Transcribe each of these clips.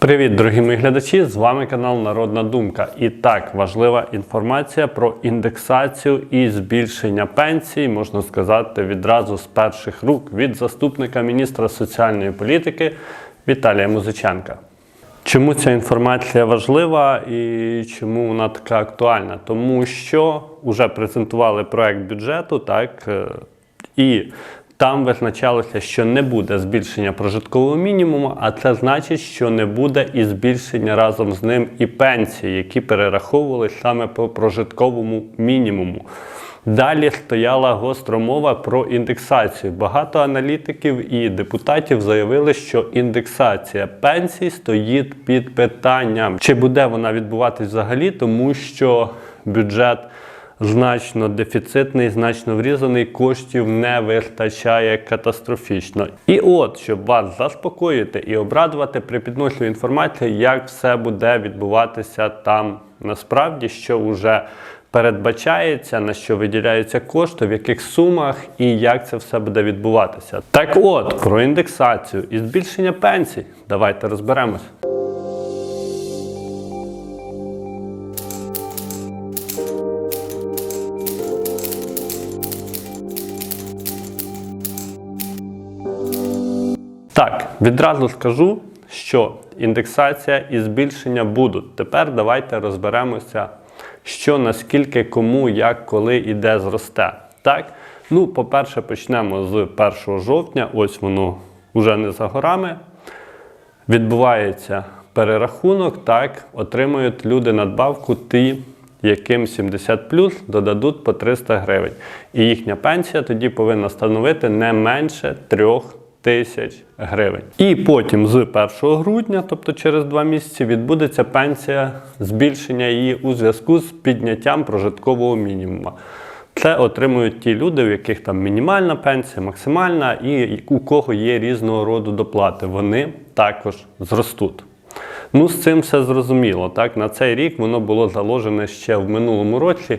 Привіт, дорогі мої глядачі! З вами канал Народна Думка. І так, важлива інформація про індексацію і збільшення пенсій, можна сказати, відразу з перших рук від заступника міністра соціальної політики Віталія Музиченка. Чому ця інформація важлива і чому вона така актуальна? Тому що вже презентували проект бюджету, так е, і там визначалося, що не буде збільшення прожиткового мінімуму, а це значить, що не буде і збільшення разом з ним і пенсії, які перераховували саме по прожитковому мінімуму. Далі стояла гостра мова про індексацію. Багато аналітиків і депутатів заявили, що індексація пенсій стоїть під питанням, чи буде вона відбуватись взагалі, тому що бюджет значно дефіцитний, значно врізаний, коштів не вистачає катастрофічно. І от, щоб вас заспокоїти і обрадувати, припіднослю інформацію, як все буде відбуватися там насправді, що вже передбачається, на що виділяються кошти, в яких сумах і як це все буде відбуватися. Так от, про індексацію і збільшення пенсій. Давайте розберемось. Відразу скажу, що індексація і збільшення будуть. Тепер давайте розберемося, що наскільки, кому, як, коли і де зросте. Так? Ну, по-перше, почнемо з 1 жовтня, ось воно вже не за горами. Відбувається перерахунок, так, отримують люди надбавку ті, яким 70 додадуть по 300 гривень. І їхня пенсія тоді повинна становити не менше 3 тисяч гривень. І потім з 1 грудня, тобто через два місяці, відбудеться пенсія, збільшення її у зв'язку з підняттям прожиткового мінімуму. Це отримують ті люди, у яких там мінімальна пенсія, максимальна, і у кого є різного роду доплати. Вони також зростуть. Ну, з цим все зрозуміло. Так, на цей рік воно було заложене ще в минулому році,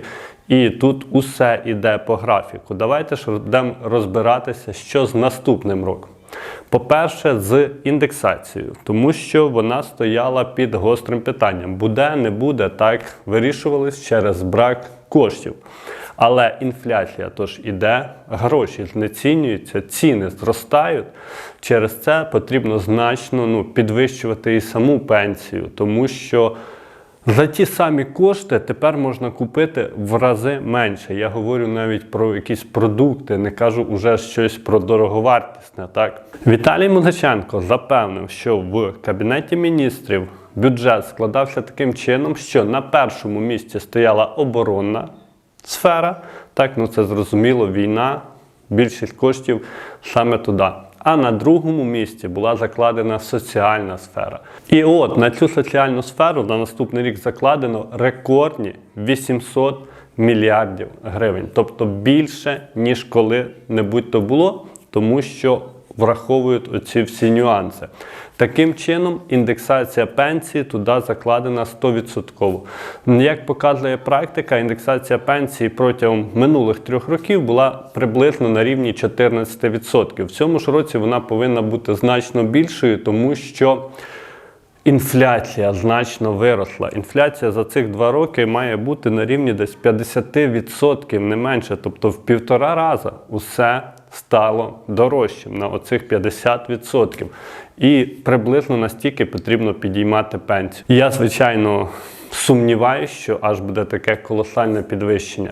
і тут усе йде по графіку. Давайте ж будемо розбиратися, що з наступним роком. По-перше, з індексацією, тому що вона стояла під гострим питанням: буде, не буде, так вирішувались через брак коштів. Але інфляція тож іде, гроші знецінюються, ціни зростають. Через це потрібно значно ну, підвищувати і саму пенсію, тому що за ті самі кошти тепер можна купити в рази менше. Я говорю навіть про якісь продукти, не кажу уже щось про дороговартісне. Так Віталій Музиченко запевнив, що в кабінеті міністрів бюджет складався таким чином, що на першому місці стояла оборонна сфера. Так, ну це зрозуміло, війна, більшість коштів саме туди. А на другому місці була закладена соціальна сфера. І от на цю соціальну сферу на наступний рік закладено рекордні 800 мільярдів гривень. Тобто більше, ніж коли-небудь то було, тому що враховують оці всі нюанси. Таким чином, індексація пенсії туди закладена 100%. Як показує практика, індексація пенсії протягом минулих трьох років була приблизно на рівні 14%. В цьому ж році вона повинна бути значно більшою, тому що інфляція значно виросла. Інфляція за цих два роки має бути на рівні десь 50%, не менше, тобто в півтора рази усе стало дорожчим на оцих 50%. І приблизно настільки потрібно підіймати пенсію. Я, звичайно, сумніваюся, що аж буде таке колосальне підвищення.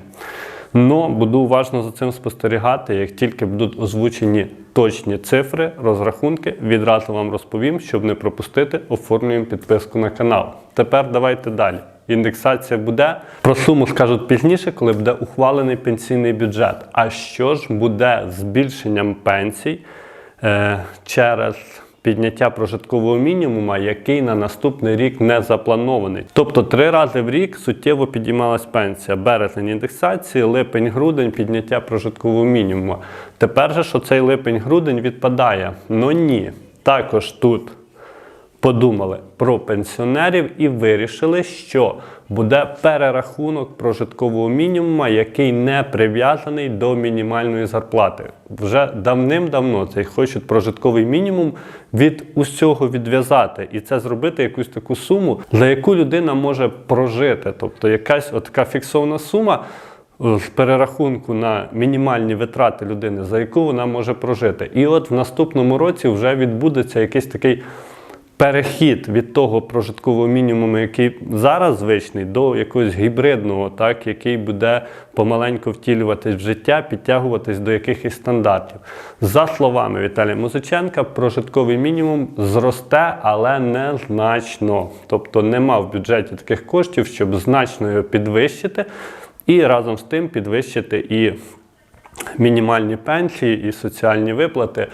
Но буду уважно за цим спостерігати. Як тільки будуть озвучені точні цифри, розрахунки, відразу вам розповім, щоб не пропустити, оформлюємо підписку на канал. Тепер давайте далі. Індексація буде. Про суму скажуть пізніше, коли буде ухвалений пенсійний бюджет. А що ж буде збільшенням пенсій е, через підняття прожиткового мінімуму, який на наступний рік не запланований. Тобто три рази в рік суттєво підіймалась пенсія. Березень індексації, липень-грудень підняття прожиткового мінімуму. Тепер же що цей липень-грудень відпадає. Ну ні. Також тут подумали про пенсіонерів і вирішили, що буде перерахунок прожиткового мінімуму, який не прив'язаний до мінімальної зарплати. Вже давним-давно цей хочуть прожитковий мінімум від усього відв'язати, і це зробити якусь таку суму, за яку людина може прожити. Тобто якась от така фіксована сума з перерахунку на мінімальні витрати людини, за яку вона може прожити. І от в наступному році вже відбудеться якийсь такий перехід від того прожиткового мінімуму, який зараз звичний, до якогось гібридного, так, який буде помаленьку втілюватись в життя, підтягуватись до якихось стандартів. За словами Віталія Музиченка, прожитковий мінімум зросте, але незначно. Тобто нема в бюджеті таких коштів, щоб значно його підвищити, і разом з тим підвищити і мінімальні пенсії, і соціальні виплати.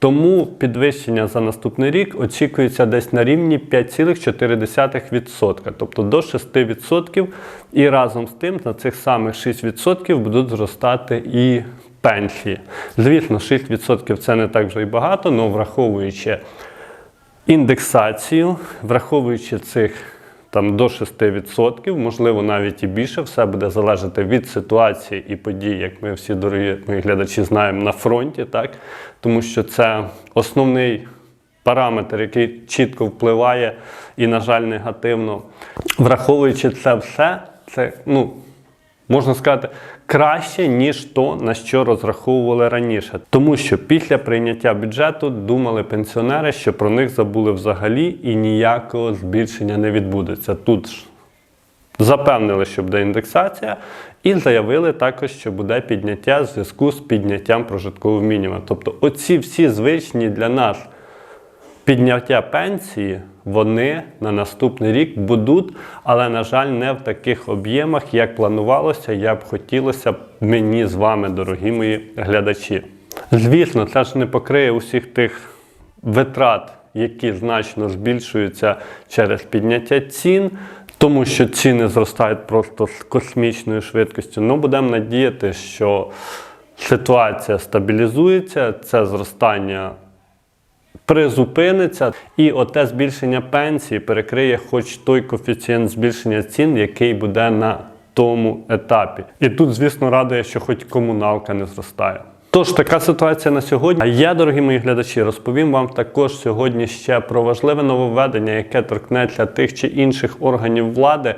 Тому підвищення за наступний рік очікується десь на рівні 5,4%, тобто до 6%. І разом з тим на цих самих 6% будуть зростати і пенсії. Звісно, 6% це не так вже й багато, але враховуючи індексацію, враховуючи цих там до 6%, можливо, навіть і більше, все буде залежати від ситуації і подій, як ми всі дорогі мої глядачі знаємо на фронті, так тому що це основний параметр, який чітко впливає і, на жаль, негативно. Враховуючи це все, це ну. Можна сказати, краще, ніж то, на що розраховували раніше. Тому що після прийняття бюджету думали пенсіонери, що про них забули взагалі і ніякого збільшення не відбудеться. Тут ж запевнили, що буде індексація, і заявили також, що буде підняття в зв'язку з підняттям прожиткового мінімуму. Тобто, оці всі звичні для нас підняття пенсії вони на наступний рік будуть, але, на жаль, не в таких об'ємах, як планувалося, як б хотілося мені з вами, дорогі мої глядачі. Звісно, це ж не покриє усіх тих витрат, які значно збільшуються через підняття цін. Тому що ціни зростають просто з космічною швидкістю. Ну, будемо надіяти, що ситуація стабілізується, це зростання призупиниться, і оте збільшення пенсії перекриє хоч той коефіцієнт збільшення цін, який буде на тому етапі. І тут, звісно, радує, що хоч комуналка не зростає. Тож така ситуація на сьогодні. А я, дорогі мої глядачі, розповім вам також сьогодні ще про важливе нововведення, яке торкнеться тих чи інших органів влади,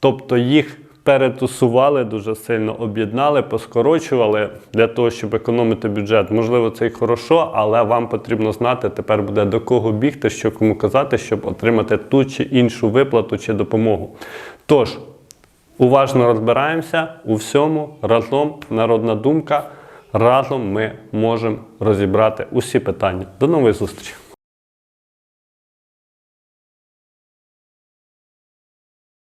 тобто їх перетусували дуже сильно, об'єднали, поскорочували для того, щоб економити бюджет. Можливо, це й хорошо, але вам потрібно знати тепер буде до кого бігти, що кому казати, щоб отримати ту чи іншу виплату чи допомогу. Тож, уважно розбираємося у всьому разом народна думка. Разом ми можемо розібрати усі питання. До нової зустрічі!